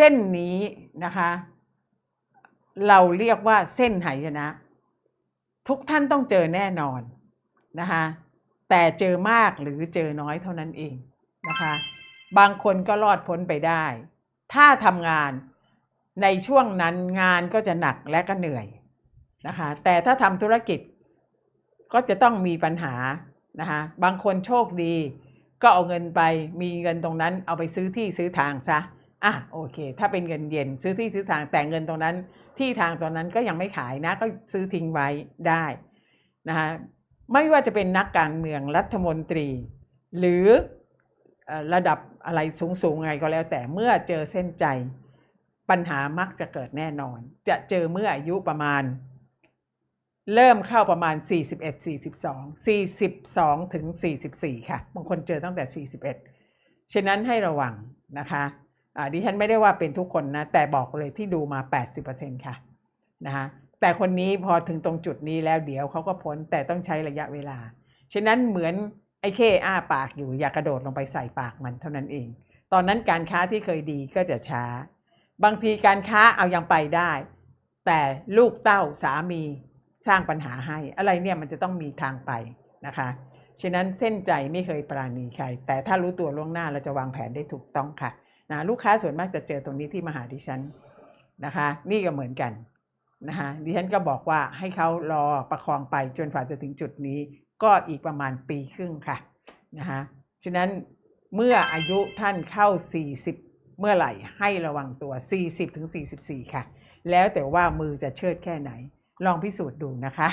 เส้นนี้นะคะ เราเรียกว่าเส้นหายนะ ทุกท่านต้องเจอแน่นอนนะคะแต่เจอมากหรือเจอน้อยเท่านั้นเองนะคะ บางคนก็รอดพ้นไปได้ ถ้าทำงานในช่วงนั้นงานก็จะหนักและก็เหนื่อยนะคะ แต่ถ้าทำธุรกิจก็จะต้องมีปัญหานะคะบางคนโชคดี ก็เอาเงินไปมีเงินตรงนั้นเอาไปซื้อที่ซื้อทางซะ อะโอเค ถ้าเป็นเงินเย็นซื้อที่ซื้อทางแต่เงินตรงนั้น ที่ทางตอนนั้นก็ยังไม่ขายนะ ก็ซื้อทิ้งไว้ได้นะคะไม่ว่าจะเป็นนักการเมืองรัฐมนตรี หรือระดับอะไรสูงๆไงก็แล้ว แต่เมื่อเจอเส้นใจปัญหามักจะเกิดแน่นอน จะเจอเมื่ออายุประมาณ เริ่มเข้าประมาณ 41 42 42 ถึง 44 ค่ะบางคนเจอตั้งแต่ 41 ฉะนั้นให้ระวังนะคะ ดิฉันไม่ได้ว่าเป็นทุกคนนะ แต่บอกเลยที่ดูมา 80%ค่ะนะคะแต่คนนี้พอถึงตรงจุดนี้แล้วเดี๋ยวเขาก็พ้นแต่ต้องใช้ระยะเวลา ฉะนั้นเหมือนไอ้เข้อ้าปากอยู่อย่ากระโดดลงไปใส่ปากมันเท่านั้นเอง ตอนนั้นการค้าที่เคยดีก็จะช้า บางทีการค้าเอายังไปได้ แต่ลูกเต้าสามีสร้างปัญหาให้ อะไรเนี่ยมันจะต้องมีทางไปนะคะ ฉะนั้นเส้นใจไม่เคยปราณีใคร แต่ถ้ารู้ตัวล่วงหน้าเราจะวางแผนได้ถูกต้องค่ะ นะลูกค้าส่วนมากจะเจอตรงนี้ที่มาหาดิฉันนะคะ นี่ก็เหมือนกันนะคะดิฉันก็บอกว่าให้เขารอประคองไปจนฝ่าจะถึงจุดนี้ ก็อีกประมาณปีครึ่งค่ะนะคะฉะนั้นเมื่ออายุท่านเข้า 40 เมื่อไหร่ให้ระวังตัว 40ถึง44 ค่ะ แล้วแต่ว่ามือจะเชิดแค่ไหน ลองพิสูจน์ดูนะคะ